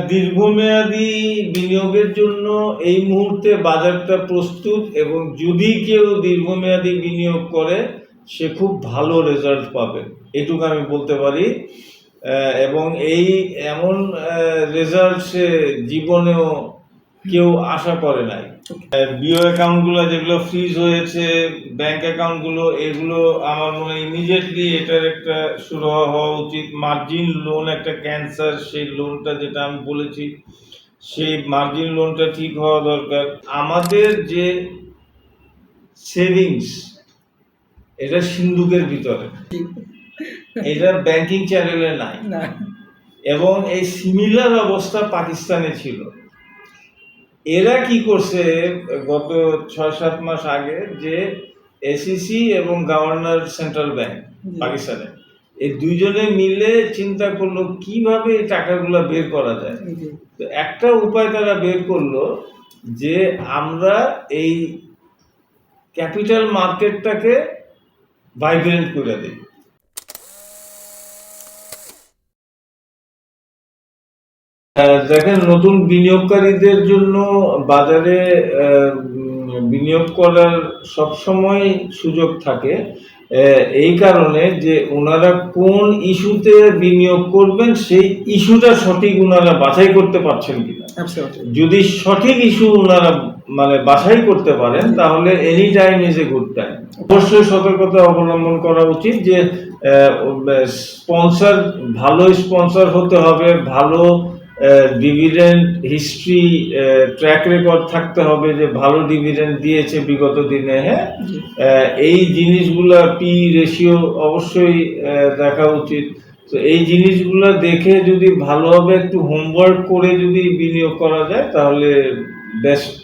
দীর্ঘমেয়াদী বিনিয়োগের জন্য এই মুহূর্তে বাজারটা প্রস্তুত এবং যদি কেউ দীর্ঘমেয়াদী বিনিয়োগ করে, সে খুব ভালো রেজাল্ট পাবে। এটুকু আমি বলতে পারি। এবং এই এমন রেজাল্ট সে জীবনেও কেউ আশা করে নাই। বিও অ্যাকাউন্টগুলো যেগুলো ফ্রিজ হয়েছে ব্যাংক অ্যাকাউন্টগুলো এগুলো আমার মনে হয় ইমিডিয়েটলি এটার একটা শুরু হওয়া হওয়া উচিত। মার্জিন লোন একটা ক্যান্সার সেই লোনটা যেটা আমি বলেছি সেই মার্জিন লোনটা ঠিক হওয়া দরকার। আমাদের যে সেভিংস এটা সিন্ধুকের ভিতরে। এটা ব্যাংকিং চ্যানেলে নাই। এবং এই সিমিলার অবস্থা পাকিস্তানে ছিল। এরা কি করছে গত ছয় সাত মাস আগে যে এসিসি এবং গভর্নর সেন্ট্রাল ব্যাংক। পাকিস্তানে এই দুইজনে মিলে চিন্তা করল কীভাবে এই টাকাগুলো বের করা যায়। তো একটা উপায় তারা বের করল যে আমরা এই ক্যাপিটাল মার্কেটটাকে ভাইব্রেন্ট করে দিই। দেখেন নতুন বিনিয়োগকারীদের জন্য বাজারে বিনিয়োগ করার সবসময় সুযোগ থাকে। এই কারণে যে ওনারা কোন ইস্যুতে বিনিয়োগ করবেন সেই ইস্যুটা সঠিক ওনারা বাছাই করতে পারছেন কিনা। যদি সঠিক ইস্যু ওনারা মানে বাছাই করতে পারেন তাহলে any time is a good time. অবশ্যই সতর্কতা অবলম্বন করা উচিত যে স্পন্সর ভালো স্পন্সর হতে হবে ভালো ডিভিডেন্ড হিস্ট্রি ট্র্যাক রেকর্ড থাকতে হবে যে ভালো ডিভিডেন্ড দিয়েছে বিগত দিনে হ্যাঁ? এই জিনিসগুলো পি রেশিও অবশ্যই দেখা উচিত। তো এই জিনিসগুলো দেখে যদি ভালোভাবে একটু হোমওয়ার্ক করে যদি বিনিয়োগ করা যায় তাহলে বেস্ট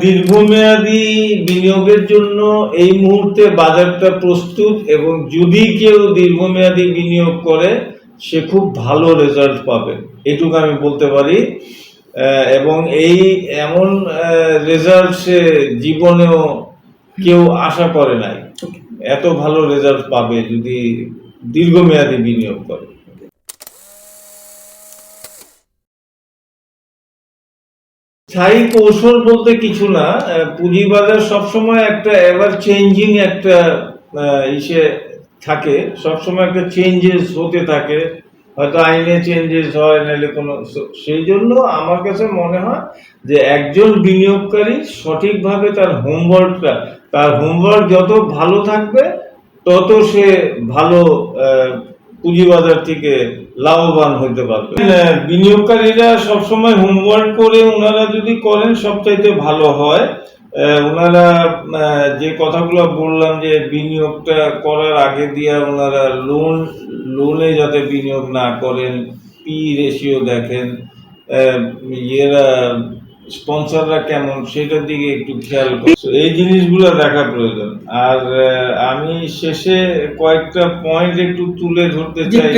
দীর্ঘমেয়াদী বিনিয়োগের জন্য এই মুহূর্তে বাজারটা প্রস্তুত এবং যদি কেউ দীর্ঘমেয়াদী বিনিয়োগ করে সে খুব ভালো রেজাল্ট পাবে। এটুকু আমি বলতে পারি। এবং এই এমন রেজাল্ট সে জীবনেও কেউ আশা করে নাই। এত ভালো রেজাল্ট পাবে যদি দীর্ঘমেয়াদী বিনিয়োগ করে। স্থায়ী কৌশল বলতে কিছু না পুঁজিবাজার সবসময় একটা এভার চেঞ্জিং একটা ইসে থাকে। সবসময় একটা চেঞ্জেস হতে থাকে। হয়তো আইনে চেঞ্জেস হয়, নাহলে কোনো সেই জন্য আমার কাছে মনে হয় যে একজন বিনিয়োগকারী সঠিকভাবে তার হোমওয়ার্কটা তার হোমওয়ার্ক যত ভালো থাকবে, তত সে ভালো পুঁজিবাজার থেকে লাভবান হতে পারবে। বিনিয়োগকারীরা সবসময় হোমওয়ার্ক করে ওনারা যদি করেন সবচাইতে ভালো হয়। ওনারা যে কথাগুলো বললাম যে বিনিয়োগটা করার আগে দিয়ে ওনারা লোন লোনে যাতে বিনিয়োগ না করেন পি রেশিও দেখেন ইয়েরা স্পন্সররা কেমন সেটার দিকে একটু খেয়াল So, এই জিনিসগুলো দেখা প্রয়োজন। আর আমি শেষে কয়েকটা পয়েন্ট একটু তুলে ধরতে চাই।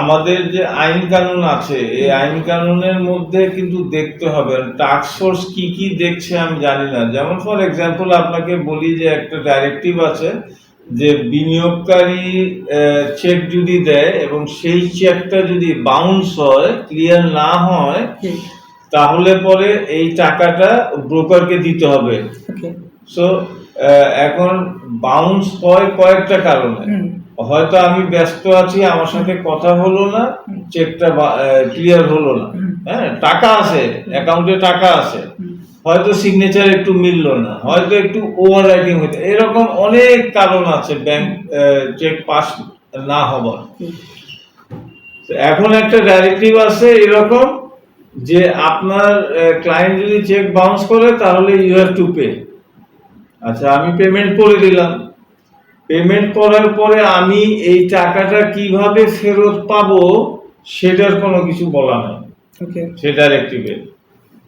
আমাদের যে আইন কানুন আছে এই আইন কানুনের মধ্যে কিন্তু দেখতে হবে। টাস্ক ফোর্স কি কি দেখছে আমি জানি না। যেমন ফর এক্সাম্পল আপনাকে বলি যে একটা ডাইরেক্টিভ আছে যে বিনিয়োগকারী চেক যদি দেয় এবং সেই চেকটা যদি বাউন্স হয় ক্লিয়ার না হয় তাহলে পরে এই টাকাটা ব্রোকারকে দিতে হবে। সো এখন বাউন্স হয় কয়েকটা কারণে। হয়তো আমি ব্যস্ত আছি আমার সাথে কথা হলো না চেকটা ক্লিয়ার হলো না। হ্যাঁ টাকা আছে অ্যাকাউন্টে টাকা আছে। হয়তো সিগনেচার একটু মিললো না হয়তো একটু ওভার রাইটিং হইতে এরকম অনেক কারণ আছে ব্যাংক চেক পাস না হবার। এখন একটা ডাইরেক্টিভ আছে এরকম যে আপনার ক্লায়েন্ট যদি চেক বাউন্স করে তাহলে ইউ হ্যাভ টু পে আচ্ছা আমি পেমেন্ট করে দিলাম। পেমেন্ট করার পরে আমি এই টাকাটা কীভাবে ফেরত পাবো সেটার কোনো কিছু বলা নেই। ওকে সে ডাইরেক্টিভে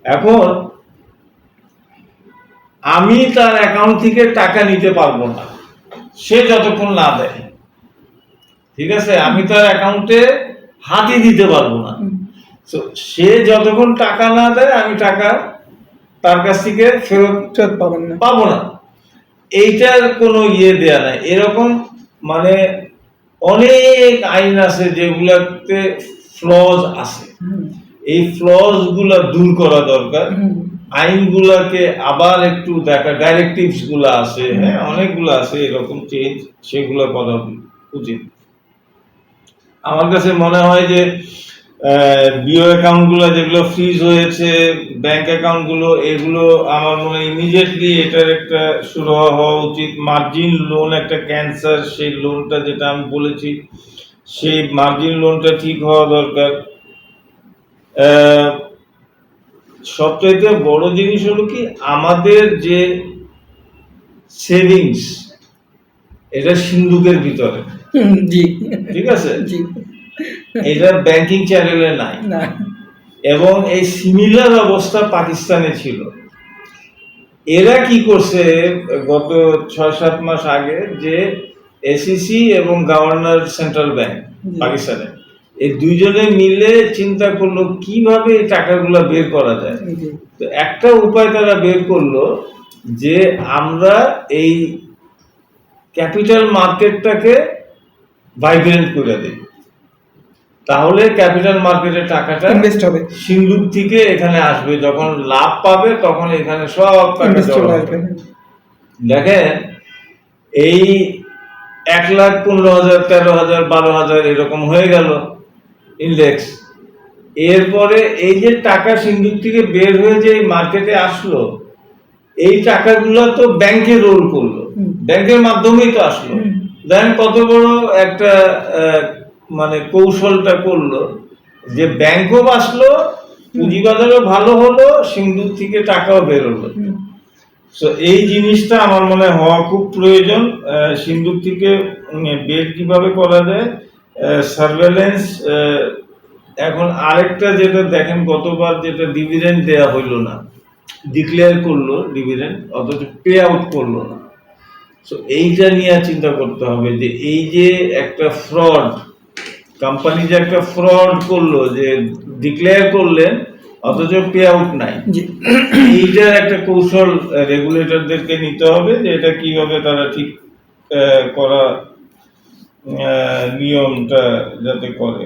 এখন আমি তার অ্যাকাউন্ট থেকে টাকা নিতে পারব না। সে যতক্ষণ না দেয়। ঠিক আছে? আমি তার অ্যাকাউন্টে হাতই দিতে পারব না। তো সে যতক্ষণ টাকা না দেয় আমি টাকা তার কাছ থেকে ফেরত পাবেন না। পাবো না। এইটার কোনো ইয়ে দেয়া নাই। এরকম মানে অনেক আইন আছে যেগুলাতে ফ্লজ আছে। এই ফ্লজগুলা দূর করা দরকার। আইনগুলাকে আবার একটু দেখা ডাইরেক্টিভসগুলা আছে হ্যাঁ? অনেকগুলো আছে এরকম চেঞ্জ সেগুলো করা উচিত। আমার কাছে মনে হয় যে বিও অ্যাকাউন্টগুলো যেগুলো ফ্রিজ হয়েছে ব্যাংক অ্যাকাউন্টগুলো এগুলো আমার মনে হয় ইমিডিয়েটলি এটার একটা শুরু হওয়া উচিত। মার্জিন লোন একটা ক্যান্সার সেই লোনটা যেটা আমি বলেছি সেই মার্জিন লোনটা ঠিক হওয়া দরকার। সবচাইতে বড় জিনিস হলো কি আমাদের যে সেভিংস এটা সিন্ধুকের ভিতরে। ঠিক আছে? এটা ব্যাংকিং চ্যানেলে নাই। এবং এই সিমিলার অবস্থা পাকিস্তানে ছিল। এরা কি করছে গত ছয় সাত মাস আগে যে এসিসি এবং গভর্নর সেন্ট্রাল ব্যাংক পাকিস্তানে এই দুইজনে মিলে চিন্তা করল কীভাবে এই টাকাগুলো বের করা যায়। তো একটা উপায় তারা বের করল যে আমরা এই ক্যাপিটাল মার্কেটটাকে ভাইব্রেন্ট করে দিই তাহলে ক্যাপিটাল মার্কেটের টাকাটা ইনভেস্ট হবে। সিন্ধুক থেকে এখানে আসবে। যখন লাভ পাবে তখন এখানে সব টাকা। দেখেন এই এক লাখ পনেরো হাজার তেরো হাজার বারো হাজার এরকম হয়ে গেল ইন্ডেক্স এরপরে এই যে টাকা সিন্ধুক থেকে বের হয়ে যে মার্কেটে আসলো এই টাকাগুলো তো ব্যাংকে রোল করল। ব্যাংকের মাধ্যমেই তো আসলো। দেন কত বড় একটা মানে কৌশলটা করল যে ব্যাংকও বাঁচলো পুঁজিবাজারও ভালো হলো সিন্ধুক থেকে টাকাও বেরোলো। তো এই জিনিসটা আমার মনে হওয়া খুব প্রয়োজন। সিন্ধুক থেকে বের কীভাবে করা যায়? সার্ভেলেন্স এখন আরেকটা যেটা দেখেন গতবার যেটা ডিভিডেন্ড দেয়া হইল না ডিক্লেয়ার করল ডিভিডেন্ড অথচ পে আউট করল না। তো এইটা নিয়ে চিন্তা করতে হবে যে এই যে একটা ফ্রড কোম্পানি যে একটা ফ্রড করল যে ডিক্লেয়ার করলেন অথচ পে আউট নাই এইটার একটা কৌশল রেগুলেটরদেরকে নিতে হবে যে এটা কীভাবে তারা ঠিক করা নিয়মটা যাতে করে।